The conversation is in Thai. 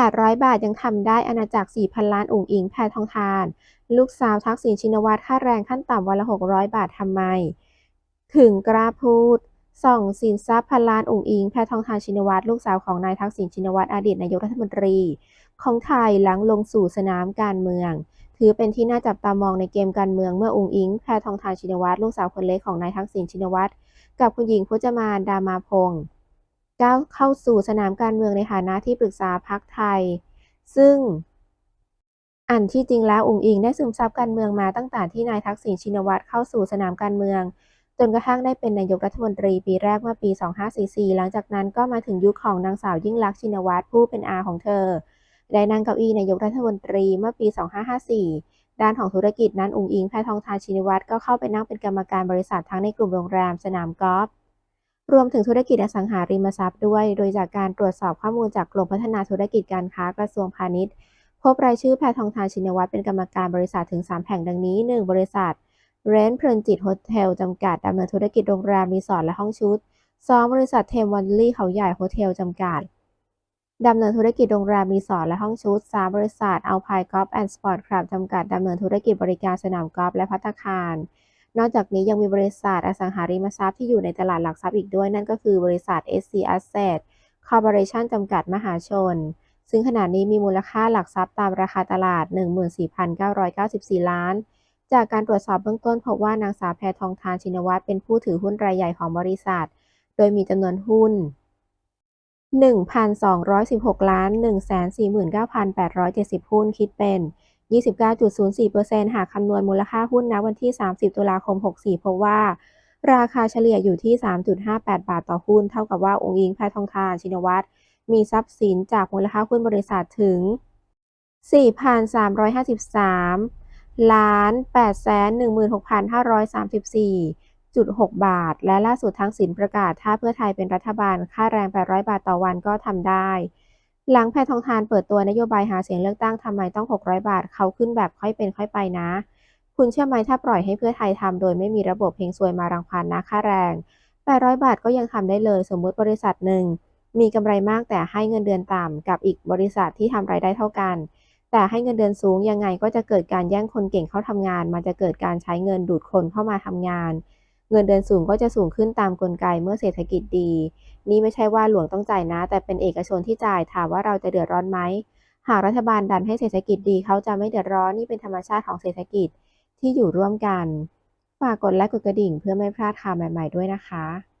800 บาทยังทำได้อาณาจักร 4,000 ล้านอุ๋งอิงแพทองทาน ลูกสาวทักษิณชินวัตรค่าแรงขั้นต่ำวันละ 600 บาททำไม ถึงกล้าพูดส่องสินทรัพย์พันล้านอุ๋งอิงแพทองทานชินวัตรลูกสาวของนายทักษิณชินวัตรอดีตนายกรัฐมนตรี ของไทยหลังลงสู่สนามการเมือง ถือเป็นที่น่าจับตามองในเกมการเมืองเมื่ออุ๋งอิงแพทองทานชินวัตรลูกสาวคนเล็กของนายทักษิณชินวัตรกับคุณหญิงพจมานดามาพงศ์ ก้าวเข้าสู่สนามการเมืองในฐานะที่ปรึกษาพรรคไทย ซึ่งอันที่จริงแล้วอุ๋งอิงได้ซึมซับการเมืองมาตั้งแต่ที่นายทักษิณชินวัตรเข้าสู่สนามการเมือง จนกระทั่งได้เป็นนายกรัฐมนตรีปีแรกเมื่อปี 2544 หลังจากนั้นก็มาถึงยุคของนางสาวยิ่งลักษณ์ชินวัตรผู้เป็นอาของเธอ ได้นั่งเก้าอี้นายกรัฐมนตรีเมื่อปี 2554 ด้านของธุรกิจนั้นอุ๋งอิงแพทองทานชินวัตรก็เข้าไปนั่งเป็นกรรมการบริษัททั้งในกลุ่มโรงแรมสนามกอล์ฟ รวมถึงธุรกิจอสังหาริมทรัพย์ด้วย โดยจากการตรวจสอบข้อมูลจากกรมพัฒนาธุรกิจการค้ากระทรวงพาณิชย์ พบรายชื่อแพทองทานชินวัตรเป็นกรรมการบริษัทถึง 3 แห่งดังนี้ 1 บริษัทเรนเพลินจิตโฮเทลจำกัดดำเนินธุรกิจโรงแรมรีสอร์ทและห้องชุด 2 บริษัทเทมวันลี่เขาใหญ่โฮเทลจำกัดดำเนินธุรกิจโรงแรมรีสอร์ทและห้องชุด 3 บริษัทอัลพายกอล์ฟแอนด์สปอร์ตคลับจำกัดดำเนินธุรกิจบริการสนามกอล์ฟและภัตตาคาร นอกจากนี้ยังมีบริษัทอสังหาริมทรัพย์ที่อยู่ในตลาดหลักทรัพย์อีกด้วย นั่นก็คือบริษัท SC Asset Corporation จำกัดมหาชน ซึ่งขณะนี้มีมูลค่าหลักทรัพย์ตามราคาตลาด 14,994 ล้าน จากการตรวจสอบเบื้องต้นพบว่านางสาวแพทองทานชินวัตรเป็นผู้ถือหุ้นรายใหญ่ของบริษัท โดยมีจำนวนหุ้น 1,216 ล้าน 149,870 หุ้นคิดเป็น 29.04%หากคำนวณมูลค่าหุ้นณวันที่ 30 ตุลาคม 64 พบว่า ราคาเฉลี่ยอยู่ที่ 3.58 บาทต่อหุ้น เท่ากับว่าองค์อิงแพทองทานชินวัตรมีทรัพย์สินจากมูลค่าหุ้นบริษัทถึง 4,353 ล้าน816,534.6บาท และล่าสุดทั้งสินประกาศ ถ้าเพื่อไทยเป็นรัฐบาล ค่าแรง 800 บาทต่อวันก็ทำได้ หลังแพทองทานเปิดตัวนโยบายหาเสียงเลือกตั้งทำไมต้อง 600 บาท เขาขึ้นแบบค่อยเป็นค่อยไปนะ คุณเชื่อไหมถ้าปล่อยให้เพื่อไทยทำโดยไม่มีระบบเพลงซวยมารังควานนะค่าแรง 800 บาทก็ยังทำได้เลย สมมติบริษัทหนึ่ง มีกำไรมากแต่ให้เงินเดือนต่ำกับอีกบริษัทที่ทำรายได้เท่ากัน แต่ให้เงินเดือนสูงยังไงก็จะเกิดการแย่งคนเก่งเข้าทำงาน มันจะเกิดการใช้เงินดูดคนเข้ามาทำงาน เงินเดือนสูงก็จะสูงขึ้นตามกลไกเมื่อเศรษฐกิจดี นี่ไม่ใช่ว่าหลวงต้องจ่ายนะ แต่เป็นเอกชนที่จ่ายถามว่าเราจะเดือดร้อนไหมหากรัฐบาลดันให้เศรษฐกิจดีเขาจะไม่เดือดร้อนนี่เป็นธรรมชาติของเศรษฐกิจที่อยู่ร่วมกัน ฝากกดไลค์กดกระดิ่งเพื่อไม่พลาดข่าวใหม่ ๆ ด้วยนะคะ